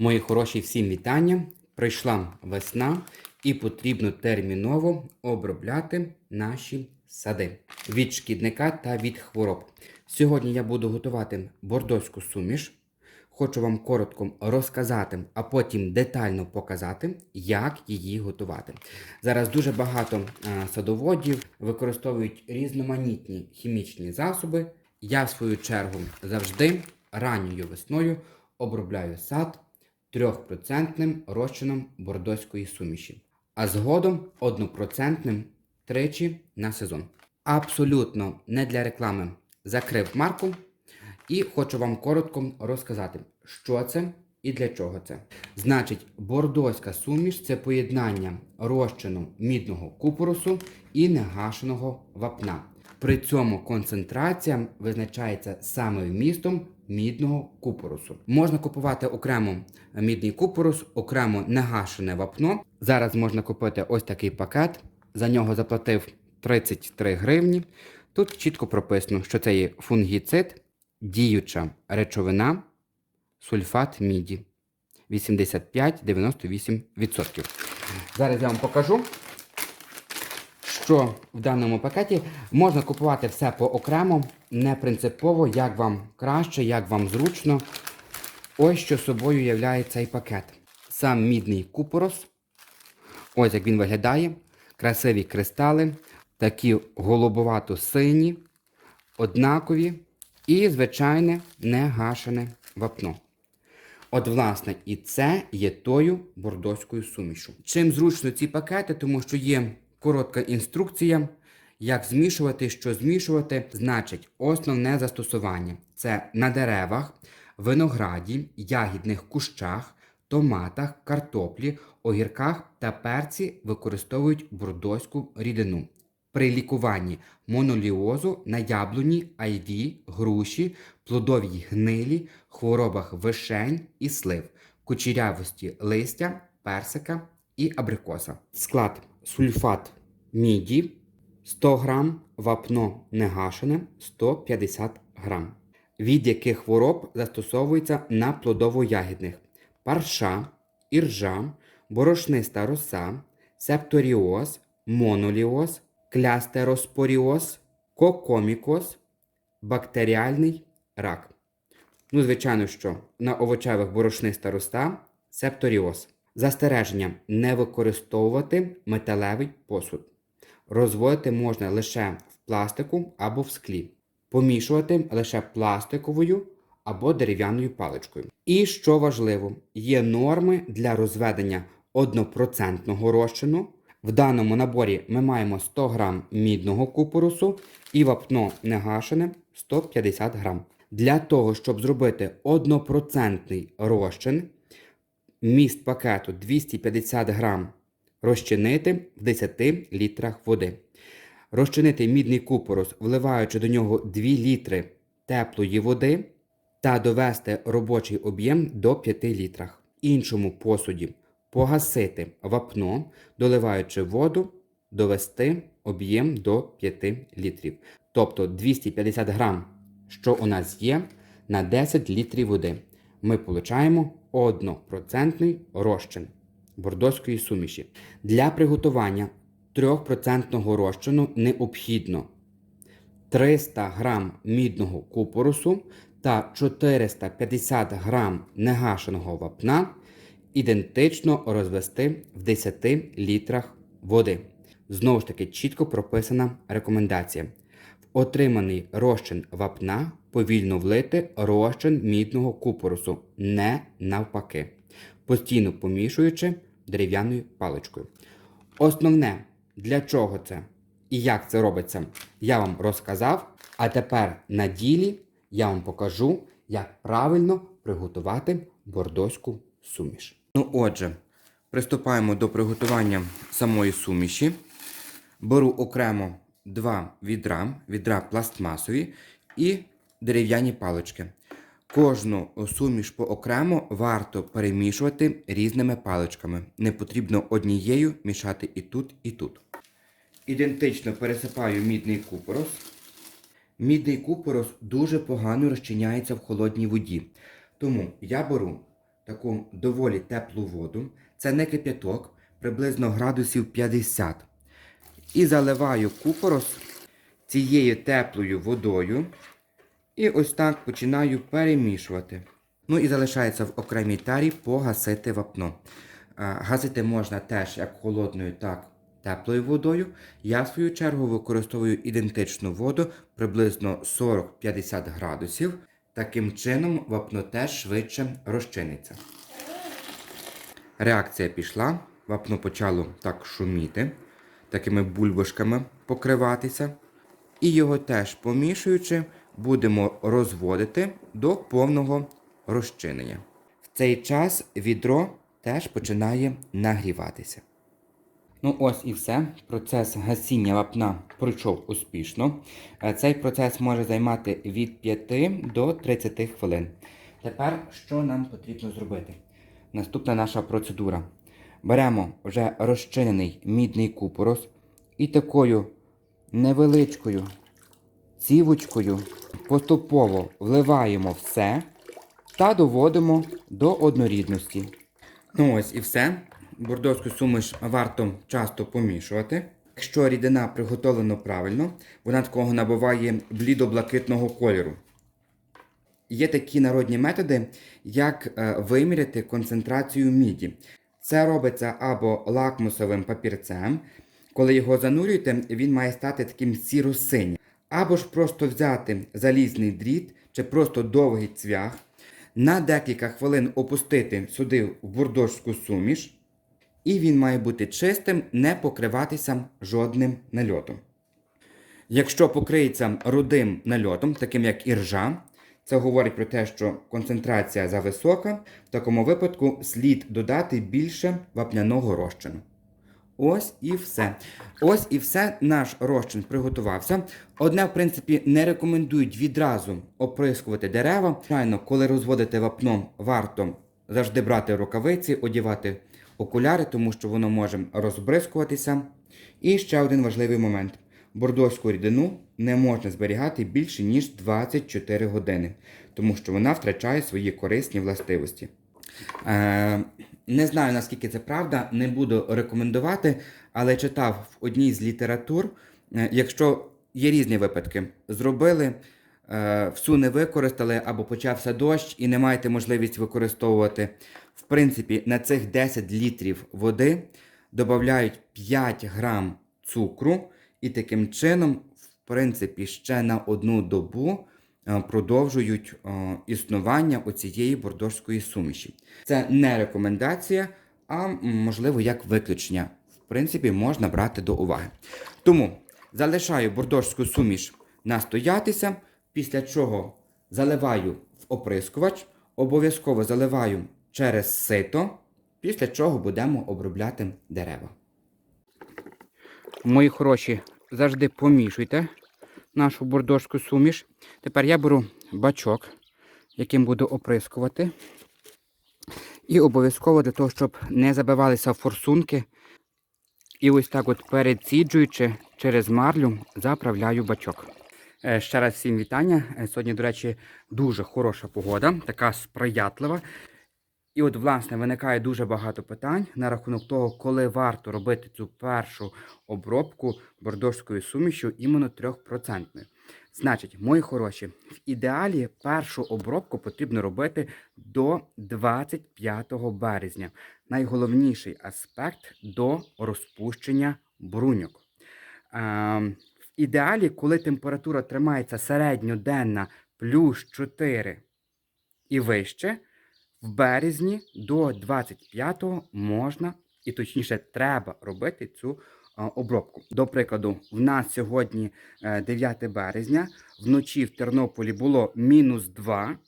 Мої хороші всім вітання. Прийшла весна і потрібно терміново обробляти наші сади від шкідника та від хвороб. Сьогодні я буду готувати бордоську суміш. Хочу вам коротко розказати, а потім детально показати, як її готувати. Зараз дуже багато е, садоводів використовують різноманітні хімічні засоби. Я, в свою чергу, завжди ранньою весною обробляю сад 3% розчином бордоської суміші, а згодом 1% тричі на сезон. Абсолютно не для реклами закрив марку. І хочу вам коротко розказати, що це і для чого це. Значить, бордоська суміш це поєднання розчину мідного купорусу і негашеного вапна. При цьому концентрація визначається саме вмістом мідного купорусу. Можна купувати окремо мідний купорус, окремо негашене вапно. Зараз можна купити ось такий пакет. За нього заплатив 33 гривні. Тут чітко прописано, що це є фунгіцид, діюча речовина, сульфат міді 85-98%. Зараз я вам покажу, що в даному пакеті можна купувати все по окремо, не принципово, як вам краще, як вам зручно. Ось що собою являє цей пакет. Сам мідний купорос. Ось як він виглядає. Красиві кристали, такі голубовато-сині, однакові і, звичайне, негашене вапно. От, власне, і це є тою бордоською сумішу. Чим зручно ці пакети, тому що є коротка інструкція, як змішувати, що змішувати. Значить, основне застосування це на деревах, винограді, ягідних кущах, томатах, картоплі, огірках та перці використовують бордоську рідину. При лікуванні моноліозу на яблуні, айві, груші, плодовій гнилі, хворобах вишень і слив, кучерявості листя, персика і абрикоса. Склад сульфат міді 100 грам, вапно негашене 150 грам. Від яких хвороб застосовується на плодово-ягідних парша, іржа, борошниста роса, септоріоз, моноліоз, клястероспоріоз, кокомікоз, бактеріальний рак. Ну, звичайно, що на овочевих борошниста роса, септоріоз. Застереження не використовувати металевий посуд. Розводити можна лише в пластику або в склі. Помішувати лише пластиковою або дерев'яною паличкою. І що важливо, є норми для розведення 1% розчину. В даному наборі ми маємо 100 г мідного купорусу і вапно негашене 150 г. Для того, щоб зробити 1% розчин, міст пакету 250 г розчинити в 10 літрах води. Розчинити мідний купорус, вливаючи до нього 2 літри теплої води та довести робочий об'єм до 5 літрах. Іншому посуді погасити вапно, доливаючи воду, довести об'єм до 5 літрів. Тобто 250 грам, що у нас є, на 10 літрів води. Ми получаємо 1% розчин бордоської суміші. Для приготування 3% розчину необхідно 300 грам мідного купорусу та 450 грам негашеного вапна ідентично розвести в 10 літрах води. Знову ж таки, чітко прописана рекомендація. Отриманий розчин вапна повільно влити розчин мідного купорусу, не навпаки, постійно помішуючи дерев'яною паличкою. Основне, для чого це і як це робиться, я вам розказав. А тепер на ділі я вам покажу, як правильно приготувати бордоську суміш. Ну, отже, приступаємо до приготування самої суміші. Беру окремо два відра, відра пластмасові і дерев'яні палички. Кожну суміш поокремо варто перемішувати різними паличками. Не потрібно однією мішати і тут, і тут. Ідентично пересипаю мідний купорос. Мідний купорос дуже погано розчиняється в холодній воді. Тому я беру таку доволі теплу воду. Це не кип'яток, приблизно градусів 50. І заливаю купорос цією теплою водою. І ось так починаю перемішувати. Ну і залишається в окремій тарі погасити вапно. Гасити можна теж як холодною, так теплою водою. Я, в свою чергу, використовую ідентичну воду приблизно 40-50 градусів. Таким чином вапно теж швидше розчиниться. Реакція пішла, вапно почало так шуміти, такими бульбашками покриватися. І його теж помішуючи, будемо розводити до повного розчинення. В цей час відро теж починає нагріватися. Ну ось і все. Процес гасіння вапна пройшов успішно. Е, Цей процес може займати від 5 до 30 хвилин. Тепер що нам потрібно зробити? Наступна наша процедура. Беремо вже розчинений мідний купорос і такою невеличкою цівочкою поступово вливаємо все та доводимо до однорідності. Ну ось і все. Бордовську суміш варто часто помішувати. Якщо рідина приготовлена правильно, вона такого набуває блідо-блакитного кольору. Є такі народні методи, як е, виміряти концентрацію міді. Це робиться або лакмусовим папірцем. Коли його занурюєте, він має стати таким сіро-синім. Або ж просто взяти залізний дріт чи просто довгий цвях, на декілька хвилин опустити сюди в бурдошську суміш, і він має бути чистим, не покриватися жодним нальотом. Якщо покриється рудим нальотом, таким як іржа, це говорить про те, що концентрація зависока, в такому випадку слід додати більше вапняного розчину. Ось і все. Ось і все. Наш розчин приготувався. Одне, в принципі, не рекомендують відразу оприскувати дерева. Звичайно, коли розводите вапно, варто завжди брати рукавиці, одягати окуляри, тому що воно може розбризкуватися. І ще один важливий момент: бордоську рідину не можна зберігати більше ніж 24 години, тому що вона втрачає свої корисні властивості. Е, не знаю наскільки це правда, не буду рекомендувати, але читав в одній з літератур, е, якщо є різні випадки, зробили, е, всю не використали або почався дощ і не маєте можливість використовувати. В принципі, на цих 10 літрів води додають 5 грам цукру, і таким чином, в принципі, ще на одну добу е, продовжують е, існування оцієї бордошської суміші. Це не рекомендація, а можливо як виключення. В принципі, можна брати до уваги. Тому залишаю бордошську суміш настоятися, після чого заливаю в оприскувач, обов'язково заливаю через сито, після чого будемо обробляти дерева. Мої хороші, завжди помішуйте нашу бордошську суміш. Тепер я беру бачок, яким буду оприскувати. І обов'язково для того, щоб не забивалися форсунки. І ось так от переціджуючи через марлю, заправляю бачок. Е, Ще раз всім вітання. Е, Сьогодні, до речі, дуже хороша погода, така сприятлива. І от, власне, виникає дуже багато питань на рахунок того, коли варто робити цю першу обробку бордошською сумішю іменно 3%. Значить, мої хороші, в ідеалі першу обробку потрібно робити до 25 березня. Найголовніший аспект до розпущення бруньок. Ем, в ідеалі, коли температура тримається середньоденна плюс 4 і вище, в березні до 25-го можна і точніше треба робити цю обробку. До прикладу, в нас сьогодні е, 9 березня, вночі в Тернополі було мінус 2,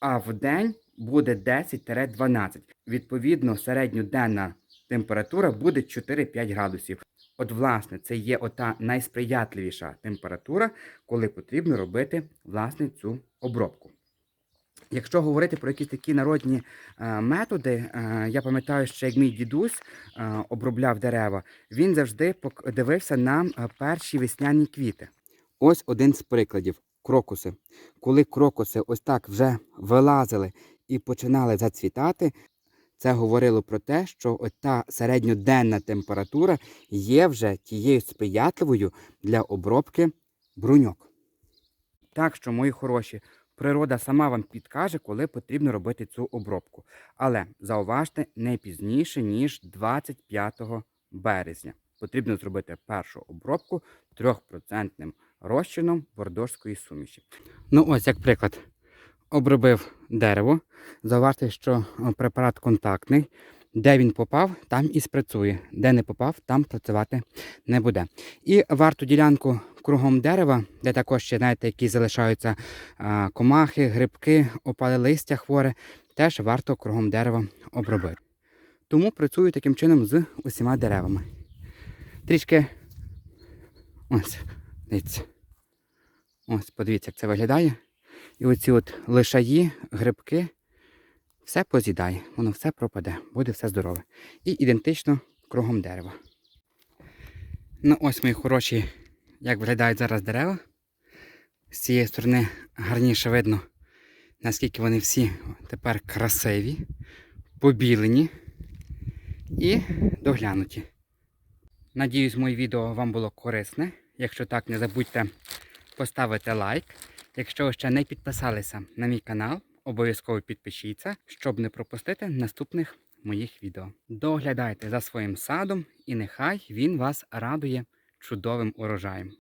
а в день буде 10-12. Відповідно, середньоденна температура буде 4-5 градусів. От, власне, це є ота найсприятливіша температура, коли потрібно робити власне цю обробку. Якщо говорити про якісь такі народні е, методи, е, я пам'ятаю, що як мій дідусь е, обробляв дерева, він завжди дивився на перші весняні квіти. Ось один з прикладів крокуси. Коли крокуси ось так вже вилазили і починали зацвітати, це говорило про те, що от та середньоденна температура є вже тією сприятливою для обробки бруньок. Так що, мої хороші, природа сама вам підкаже, коли потрібно робити цю обробку. Але зауважте не пізніше, ніж 25 березня. Потрібно зробити першу обробку 3% розчином бордорської суміші. Ну, ось як приклад. Обробив дерево. Зауважте, що е, препарат контактний. Де він попав, там і спрацює. Де не попав, там працювати не буде. І варту ділянку кругом дерева, де також ще, знаєте, які залишаються комахи, грибки, опали листя хворе, теж варто кругом дерева обробити. Тому працюю таким чином з усіма деревами. Трішки ось, дивіться. Ось, подивіться, як це виглядає. І оці от лишаї, грибки, все поз'їдає, воно все пропаде, буде все здорове. І ідентично кругом дерева. Ну ось мої хороші, як виглядають зараз дерева. З цієї сторони гарніше видно, наскільки вони всі тепер красиві, побілені і доглянуті. Надіюсь, моє відео вам було корисне. Якщо так, не забудьте поставити лайк. Якщо ви ще не підписалися на мій канал, обов'язково підпишіться, щоб не пропустити наступних моїх відео. Доглядайте за своїм садом і нехай він вас радує чудовим урожаєм.